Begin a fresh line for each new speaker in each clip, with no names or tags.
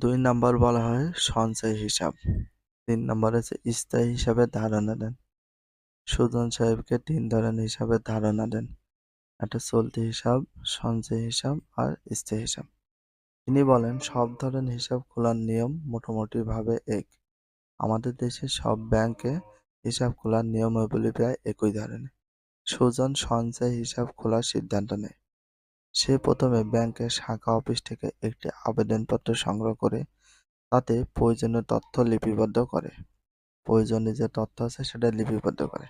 দুই নাম্বার বলা হয় সঞ্চয় হিসাব। তিন নম্বর আছে স্থায়ী হিসাবে ধারণা দেন। সুজন সাহেবকে তিন ধরনের হিসাবে ধারণা দেন। একটা চলতি হিসাব, সঞ্চয় হিসাব আর স্থায়ী হিসাব। তিনি বলেন, সব ধরনের হিসাব খোলার নিয়ম মোটামুটি ভাবে এক। আমাদের দেশে সব ব্যাংকে হিসাব খোলার নিয়ম নিয়মাবলী প্রায় একই ধরনের। সুজন সঞ্চয় হিসাব খোলার সিদ্ধান্ত নেয়। সে প্রথমে ব্যাংকের শাখা অফিস থেকে একটি আবেদনপত্র সংগ্রহ করে তাতে প্রয়োজনীয় তথ্য লিপিবদ্ধ করে। প্রয়োজনীয় যে তথ্য আছে সেটা লিপিবদ্ধ করে।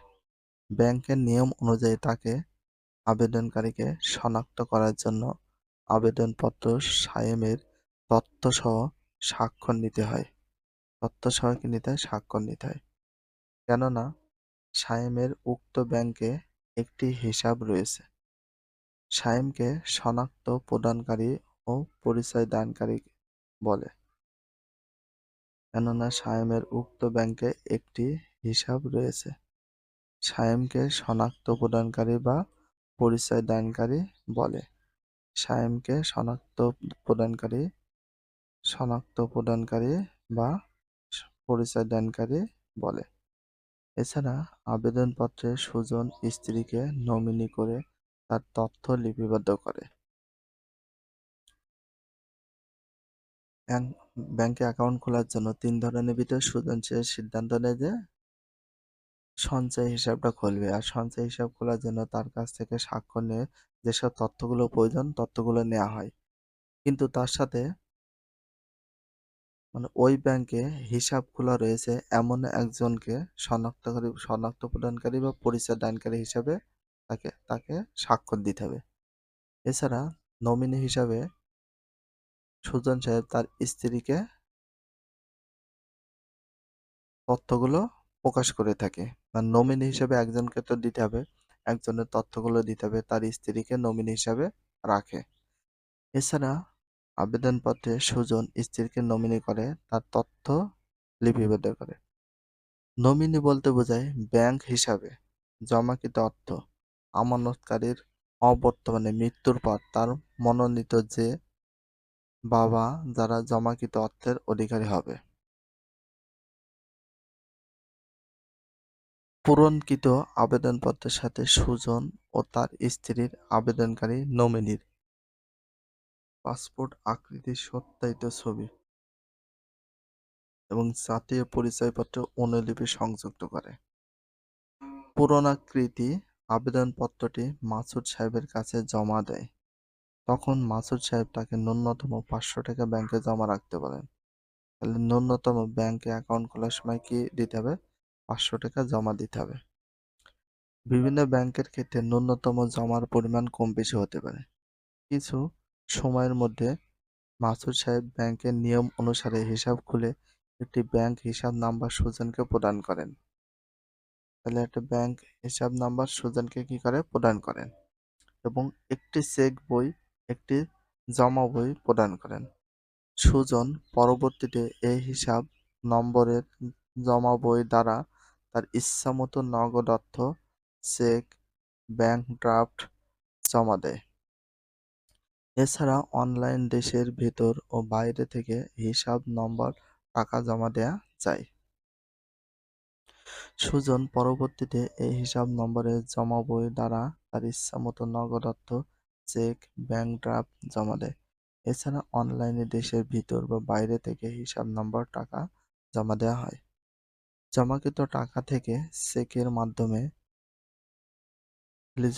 ব্যাংকের নিয়ম অনুযায়ী তাকে আবেদনকারীকে শনাক্ত করার জন্য আবেদনপত্র সায়েমের তথ্যসহ স্বাক্ষর নিতে হয়। তথ্যসহ কি নিতে হয়? স্বাক্ষর নিতে হয়। কেননা সায়েমের উক্ত ব্যাংকে একটি হিসাব রয়েছে। সায়েমকে শনাক্ত প্রদানকারী ও পরিচয় দানকারী বলে। কেননা সায়েমের উক্ত ব্যাংকে একটি হিসাব রয়েছে। সায়েমকে শনাক্ত প্রদানকারী বা পরিচয় দানকারী বলে। সায়েমকে শনাক্ত প্রদানকারী শনাক্ত প্রদানকারী বা পরিচয় দানকারী বলে। এছাড়া আবেদনপত্রে সুজন স্ত্রীকে নমিনি করে তার তথ্য লিপিবদ্ধ করে। ব্যাংকে অ্যাকাউন্ট খোলার জন্য তিন ধরনের ভিতরে সুজন সিদ্ধান্ত নেয় যে, সঞ্চয় হিসাবটা খুলবে। আর সঞ্চয় হিসাব খোলার জন্য তার কাছ থেকে স্বাক্ষর নিয়ে যেসব তথ্যগুলো প্রয়োজন, তথ্যগুলো নেওয়া হয়। কিন্তু তার সাথে মানে ওই ব্যাংকে হিসাব খোলা রয়েছে এমন একজনকে শনাক্তকারী শনাক্ত প্রদানকারী বা পরিচয় দানকারী হিসাবে তাকে তাকে স্বাক্ষর দিতে হবে। এছাড়া নমিনি হিসাবে সুজন সাহেব তার স্ত্রীকে তথ্যগুলো প্রকাশ করে থাকে। বা নমিনি হিসাবে একজনকে তো দিতে হবে, একজনের তথ্যগুলো দিতে হবে, তার স্ত্রীকে নমিনি হিসাবে রাখে। এছাড়া আবেদনপত্রে সুজন স্ত্রীকে নমিনি করে, তার তথ্য লিপিবদ্ধ করে। নমিনি বলতে বোঝায় ব্যাংক হিসাবে জমাকৃত অর্থ। আমানতকারীর অবর্তমানে মৃত্যুর পর তার মনোনীত যে বাবা, যারা জমাকৃত অর্থের অধিকারী হবে। পূরণকৃত আবেদনপত্রের সাথে সুজন ও তার স্ত্রীর আবেদনকারী নমিনির পাসপোর্ট আকৃতির সত্যায়িত ছবি এবং জাতীয় পরিচয়পত্র অনুলিপি সংযুক্ত করে। পুরনাকৃতি আবেদনপত্রটি মাসুদ সাহেবের কাছে জমা দেয়। তখন মাসুদ সাহেব তাকে ন্যূনতম পাঁচশো টাকা ব্যাংকে জমা রাখতে বলেন। তাহলে ন্যূনতম ব্যাংকে অ্যাকাউন্ট খোলার সময় কি দিতে হবে? পাঁচশো টাকা জমা দিতে হবে। বিভিন্ন ব্যাংকের ক্ষেত্রে ন্যূনতম জমার পরিমাণ কম বেশি হতে পারে। কিছু সময়ের মধ্যে মাসুদ সাহেব ব্যাংকের নিয়ম অনুসারে হিসাব খুলে একটি ব্যাংক হিসাব নাম্বার সুজনকে প্রদান করেন। তাহলে একটা ব্যাংক হিসাব নাম্বার সুজনকে কি করে? প্রদান করেন। এবং একটি চেক বই, একটি জমা বই প্রদান করেন। সুজন পরবর্তীতে এই হিসাব নম্বরের জমা বই দ্বারা তার ইচ্ছামতো নগদ অর্থ চেক ব্যাংক ড্রাফট জমা দেয়। এছাড়া অনলাইন দেশের ভেতর ও বাইরে থেকে হিসাব নম্বর টাকা জমা দেয়া যায়। সুজন পরবর্তীতে এই হিসাব নম্বরে জমা বই দ্বারা তার ইচ্ছামতো নগদ অর্থ চেক, ব্যাংক ড্রাফট জমা দেয়। এছাড়া অনলাইনে দেশের ভিতর বা বাইরে থেকে হিসাব নম্বর টাকা জমা দেওয়া হয়। জমাকৃত টাকা থেকে চেকের মাধ্যমে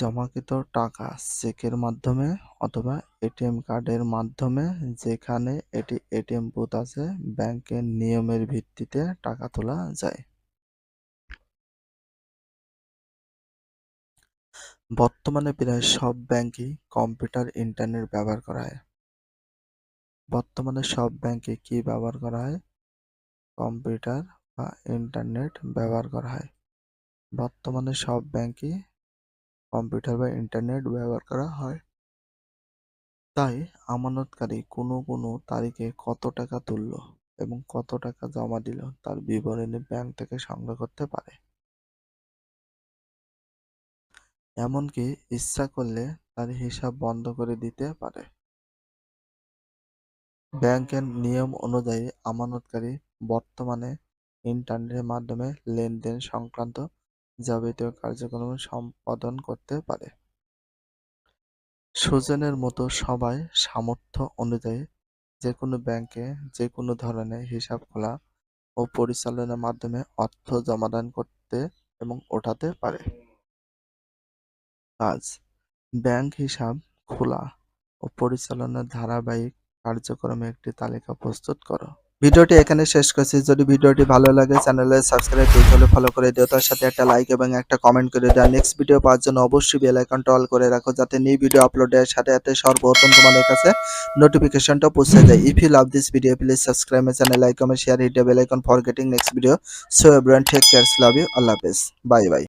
জমাকৃত টাকা চেকের মাধ্যমে অথবা এটিএম কার্ডের মাধ্যমে যেখানে এটি এটিএম বুথ আছে, ব্যাংকের নিয়মের ভিত্তিতে টাকা তোলা যায়। বর্তমানে প্রায় সব ব্যাংকই কম্পিউটার ইন্টারনেট ব্যবহার করা হয়। বর্তমানে সব ব্যাংকে কি ব্যবহার করা হয়? কম্পিউটার বা ইন্টারনেট ব্যবহার করা হয়। বর্তমানে সব ব্যাংকই কম্পিউটার বা ইন্টারনেট ব্যবহার করা হয়। তাই আমানতকারী কোনো কোনো তারিখে কত টাকা তুলল এবং কত টাকা জমা দিল তার বিবরণী ব্যাংক থেকে সংগ্রহ করতে পারে। এমনকি ইচ্ছা করলে তার হিসাব বন্ধ করে দিতে পারে ব্যাংকের নিয়ম অনুযায়ী আমানতকারী বর্তমানে ইন্টারনেটের মাধ্যমে লেনদেন সংক্রান্ত যাবতীয় কার্যক্রম সম্পাদন করতে পারে। সুজনের মতো সবাই সামর্থ্য অনুযায়ী যেকোনো ব্যাংকে যেকোনো ধরনের হিসাব খোলা ও পরিচালনার মাধ্যমে অর্থ জমাদান করতে এবং ওঠাতে পারে। কাজ। ব্যাংক হিসাব খোলা ও পরিচালনার ধারাবাহিক কার্যক্রমে একটি তালিকা প্রস্তুত করো। ভিডিওটি এখানে শেষ করছি। যদি ভিডিওটি ভালো লাগে চ্যানেলে সাবস্ক্রাইব দিতে হলে ফলো করে দিও, তার সাথে একটা লাইক এবং একটা কমেন্ট করে দিও। নেক্সট ভিডিও পাওয়ার জন্য অবশ্যই বেল আইকনটা অল করে রাখো, যাতে নিউ ভিডিও আপলোডের সাথে সাথে সর্বপ্রথম তোমাদের কাছে নোটিফিকেশনটা পৌঁছে যায়। If you love this video please subscribe my channel like comment share hit bell icon for getting next video so everyone take cares love you আল্লাহ হাফেজ বাই বাই